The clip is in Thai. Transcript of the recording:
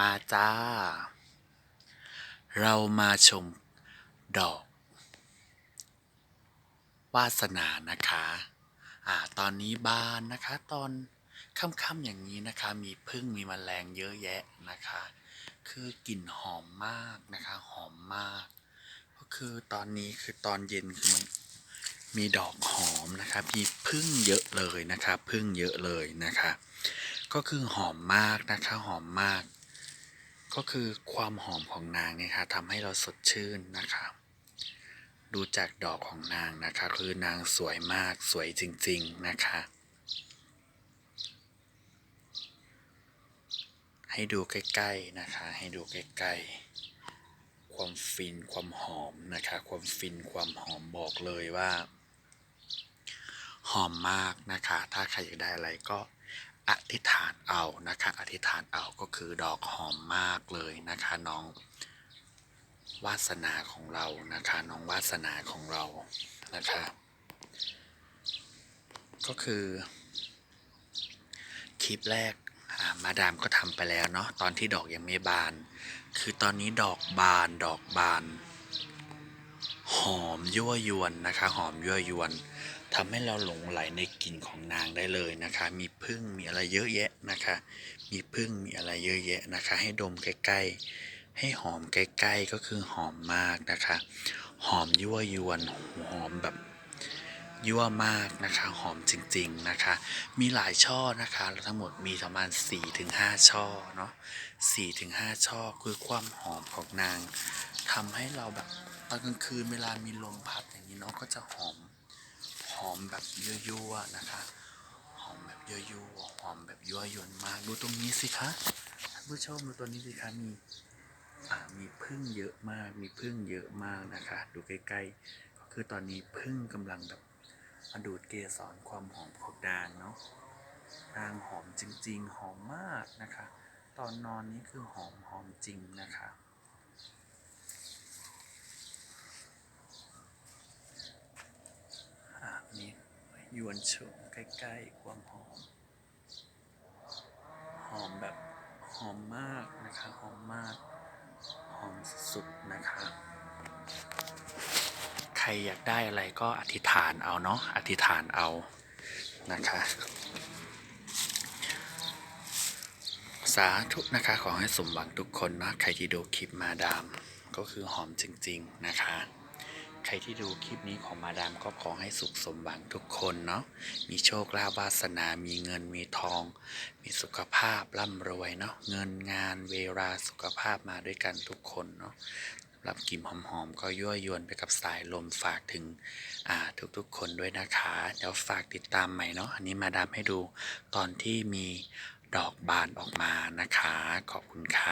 มาจ้า เรามาชมดอก วาสนานะคะ อ่า ตอนนี้บานนะคะ ตอนค่ำๆอย่างนี้นะคะ มีพึ่งมีแมลงเยอะแยะนะคะ คือกลิ่นหอมมากนะคะ หอมมาก ก็คือตอนนี้คือตอนเย็นคือมันมีดอกหอมนะคะมีพึ่งเยอะเลยนะคะ พึ่งเยอะเลยนะคะ ก็คือหอมมากนะคะ หอมมาก ก็คือความหอมของนางเนี่ยค่ะทำให้เราสดชื่นนะคะ ดูจากดอกของนางนะคะ คือนางสวยมากสวยจริง ๆนะคะ ให้ดูใกล้ๆนะคะ ให้ดูใกล้ๆ ความฟินความหอมนะคะ ความฟินความหอมบอกเลยว่า หอมมากนะคะ ถ้าใครอยากได้อะไรก็ อธิษฐานเอานะคะ อธิษฐานเอาก็คือดอกหอมมากเลยนะคะน้องวาสนาของเรานะคะน้องวาสนาของเรานะคะ ก็คือคลิปแรกมาดามก็ทำไปแล้วเนาะตอนที่ดอกยังไม่บาน คือตอนนี้ดอกบานดอกบาน หอมยั่วยวนนะคะ หอมยั่วยวนทำให้เราหลงไหลในกลิ่นของนางได้เลยนะคะ มีพึ่งมีอะไรเยอะแยะนะคะ มีพึ่งมีอะไรเยอะแยะนะคะ ให้ดมใกล้ ๆ ให้หอมใกล้ ๆ ก็คือหอมมากนะคะ หอมยั่วยวนหอมแบบ ยั่วมากนะคะหอมจริงๆนะคะ มีหลายช่อนะคะทั้งหมดมีประมาณ 4-5ถึงช่อเนาะ4ถึง5ช่อคือความหอมของนางทำให้เราแบบตอนกลางคืนเวลามีลมพัดอย่างนี้เนาะก็จะหอมหอมแบบยั่วๆนะคะ หอมแบบยั่วๆหอมแบบยั่วยวนมากดูตรงนี้สิคะท่านผู้ชมดูตัวนี้สิคะมีมีพึ่งเยอะมาก มีพึ่งเยอะมากนะคะ ดูใกล้ๆ ก็คือตอนนี้พึ่งกำลังแบบ มาดูดเกสรความหอมของนางเนาะนางหอมจริง ๆ หอมมากนะคะ ตอนนอนนี้คือหอมหอมจริงนะคะอะมียวนชมใกล้ๆความหอม หอมแบบหอมมากนะคะหอมมาก หอมสุดๆนะคะ ใครอยากได้อะไรก็อธิษฐานเอาเนาะอธิษฐานเอานะคะสาธุนะคะขอให้สมหวังทุกคนนะใครที่ดูคลิปมาดามก็คือหอมจริง ๆนะคะ ใครที่ดูคลิปนี้ของมาดามก็ขอให้สุขสมหวังทุกคนเนาะมีโชคลาภวาสนามีเงินมีทอง มีสุขภาพร่ำรวยเนาะเงินงานเวลาสุขภาพมาด้วยกันทุกคนเนาะ รับกลิ่นหอมๆ ก็ยั่วยวนไปกับสายลมฝากถึงทุกๆคนด้วยนะคะ เดี๋ยวฝากติดตามใหม่เนาะอันนี้มาดามให้ดูตอนที่มีดอกบานออกมานะคะ ขอบคุณค่ะ